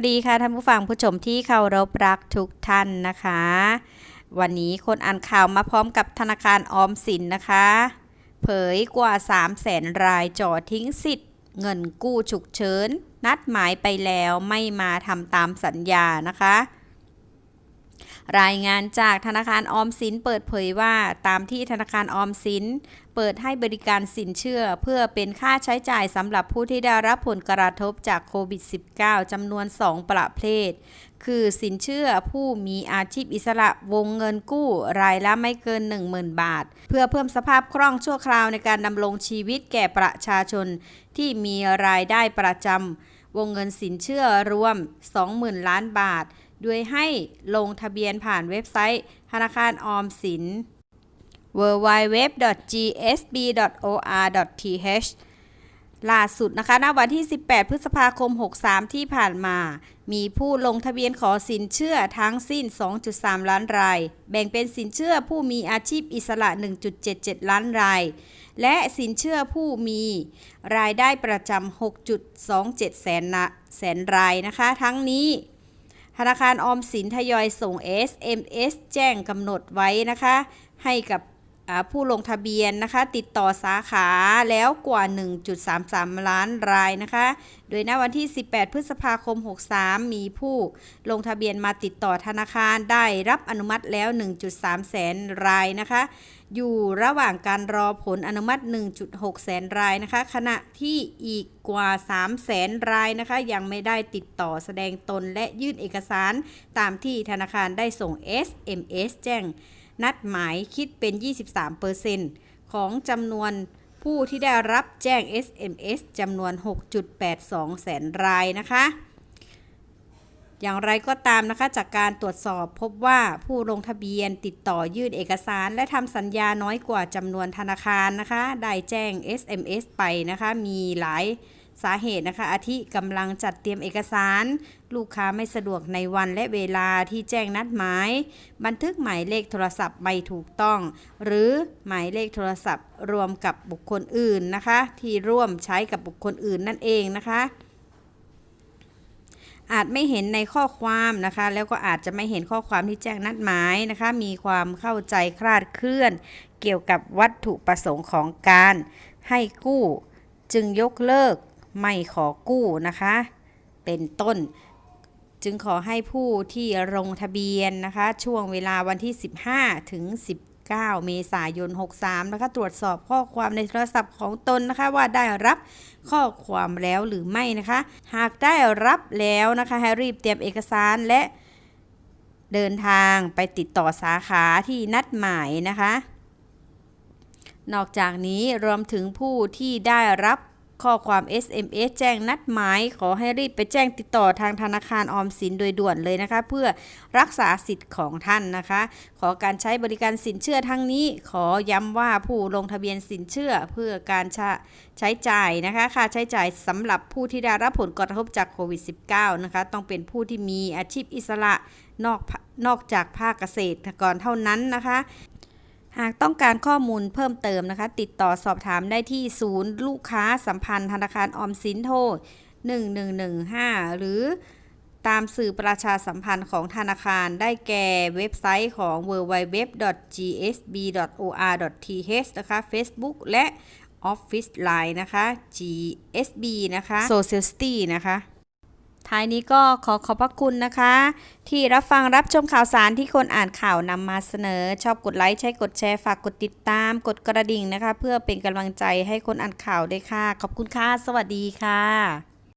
วัสดีค่ะท่านผู้ฟังผู้ชมที่เคารพรักทุกท่านนะคะ วันนี้คนอ่านข่าวมาพร้อมกับธนาคารออมสินนะคะ เผยกว่า 3 0 0แสนรายจ่อทิ้งสิทธิ์ เงินกู้ฉุกเฉิน นัดหมายไปแล้วไม่มาทำตามสัญญานะคะ รายงานจากธนาคารออมสินเปิดเผยว่าตามที่ธนาคารออมสิน เปิดให้บริการสินเชื่อ เพื่อเป็นค่าใช้จ่ายสำหรับผู้ที่ได้รับผลกระทบจากโควิด -19 จำนวน 2 ประเภท คือสินเชื่อผู้มีอาชีพอิสระวงเงินกู้รายละไม่เกิน 10,000 บาท เพื่อเพิ่มสภาพคล่องชั่วคราวในการดำรงชีวิตแก่ประชาชน ที่มีรายได้ประจำวงเงินสินเชื่อรวม 20,000 ล้านบาท โดยให้ลงทะเบียนผ่านเว็บไซต์ ธนาคารออมสิน www.gsb.or.th ล่าสุดนะคะณวันที่ 18 พฤษภาคม 63 ที่ผ่านมา มีผู้ลงทะเบียนขอสินเชื่อทั้งสิ้น 2.3 ล้านราย แบ่งเป็นสินเชื่อผู้มีอาชีพอิสระ 1.77 ล้านราย และสินเชื่อผู้มีรายได้ประจำ 6.27 แสนนะแสนรายนะคะ ทั้งนี้ธนาคารออมสินทยอยส่ง SMS แจ้งกำหนดไว้นะคะ ให้กับ ผู้ลงทะเบียนนะคะ ติดต่อสาขาแล้วกว่า 1.33 ล้านรายนะคะ โดยณวันที่ 18 พฤษภาคม 63 มีผู้ลงทะเบียนมาติดต่อธนาคารได้รับอนุมัติแล้ว 1.3 แสนรายนะคะ อยู่ระหว่างการรอผลอนุมัติ 1.6 แสนรายนะคะ ขณะที่อีกกว่า 3 แสนรายนะคะ ยังไม่ได้ติดต่อแสดงตนและยื่นเอกสารตามที่ธนาคารได้ส่ง SMS แจ้ง นัดหมายคิดเป็น 23%ของจำนวนผู้ที่ได้รับแจ้ง SMS จำนวน 6.82 แสนรายนะคะ อย่างไรก็ตามนะคะ จากการตรวจสอบพบว่าผู้ลงทะเบียนติดต่อยื่นเอกสาร และทำสัญญาน้อยกว่าจำนวนธนาคารนะคะ ได้แจ้ง SMS ไปนะคะ มีหลาย สาเหตุนะคะ อาทิกำลังจัดเตรียมเอกสาร ลูกค้าไม่สะดวกในวันและเวลาที่แจ้งนัดหมาย บันทึกหมายเลขโทรศัพท์ไม่ถูกต้อง หรือหมายเลขโทรศัพท์ รวมกับบุคคลอื่นนะคะ ที่ร่วมใช้กับบุคคลอื่นนั่นเองนะคะอาจไม่เห็นในข้อความนะคะ แล้วก็อาจจะไม่เห็นข้อความที่แจ้งนัดหมายนะคะ มีความเข้าใจคลาดเคลื่อน เกี่ยวกับวัตถุประสงค์ของการให้กู้ จึงยกเลิก ไม่ขอกู้นะคะ เป็นต้น จึงขอให้ผู้ที่ลงทะเบียนนะคะ ช่วงเวลาวันที่ 15 ถึง 19 เมษายน 63 นะคะ ตรวจสอบข้อความในโทรศัพท์ของตนนะคะ ว่าได้รับข้อความแล้วหรือไม่นะคะ หากได้รับแล้วนะคะ ให้รีบเตรียมเอกสารและเดินทางไปติดต่อสาขาที่นัดหมายนะคะ นอกจากนี้รวมถึงผู้ที่ได้รับ ข้อความ SMS แจ้งนัดหมาย ขอให้รีบไปแจ้งติดต่อทางธนาคารออมสินโดยด่วนเลยนะคะ เพื่อรักษาสิทธิ์ของท่านนะคะ ขอการใช้บริการสินเชื่อทั้งนี้ ขอย้ำว่าผู้ลงทะเบียนสินเชื่อเพื่อการใช้ใช้จ่ายนะคะค่าใช้จ่ายสำหรับผู้ที่ได้รับผลกระทบจากโควิด -19 นะคะ ต้องเป็นผู้ที่มีอาชีพอิสระนอกนอกจากภาคเกษตรกรเท่านั้นนะคะ หากต้องการข้อมูลเพิ่มเติมนะคะ ติดต่อสอบถามได้ที่ศูนย์ลูกค้าสัมพันธ์ธนาคารออมสินโทร 1115 หรือตามสื่อประชาสัมพันธ์ของธนาคารได้แก่เว็บไซต์ของ www.gsb.or.th นะคะ Facebook และ Office Line นะคะ GSB นะคะ Society นะคะ ท้ายนี้ก็ขอขอบพระคุณนะคะ ที่รับฟังรับชมข่าวสารที่คนอ่านข่าวนำมาเสนอ ชอบกดไลค์ใช้กดแชร์ฝากกดติดตาม กดกระดิ่งนะคะ เพื่อเป็นกำลังใจให้คนอ่านข่าวด้วยค่ะ ขอบคุณค่ะ สวัสดีค่ะ